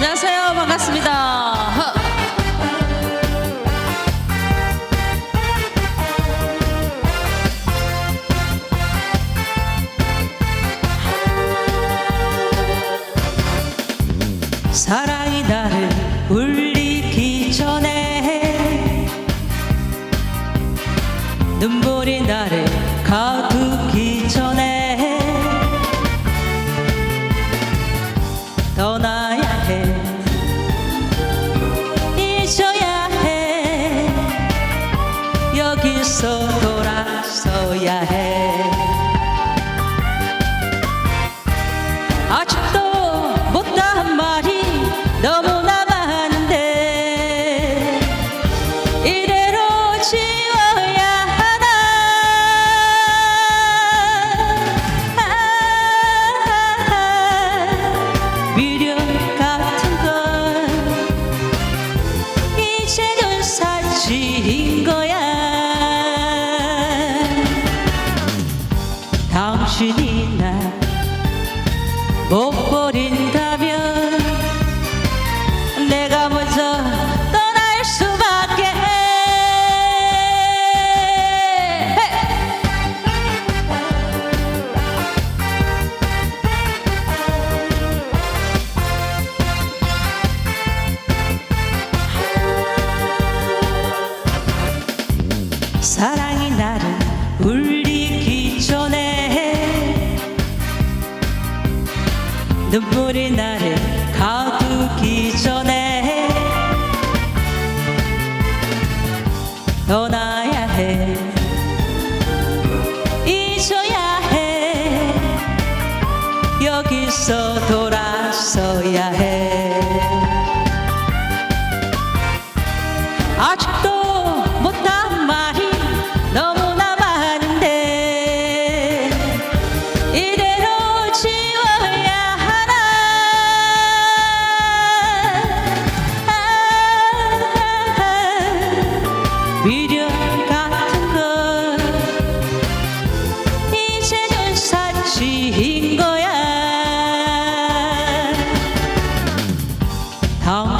안녕하세요. 반갑습니다. 사랑이 나를 울리기 전에 눈물이 나를 가두 여기서 돌아서야 해. 아직도 못다한 말이 너무나 많은데 이대로 지워야 하나? 아, 미련 같은 건 이제는 사치인 거 당신이 날 못 버린다면 내가 먼저 떠날 수밖에. 사랑이 눈물이 나를 가두기 전에 떠나야 해 잊어야 해. 여기서 돌아서야 해. 아직도 못한 말이 너무나 많은데 이대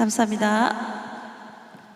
감사합니다.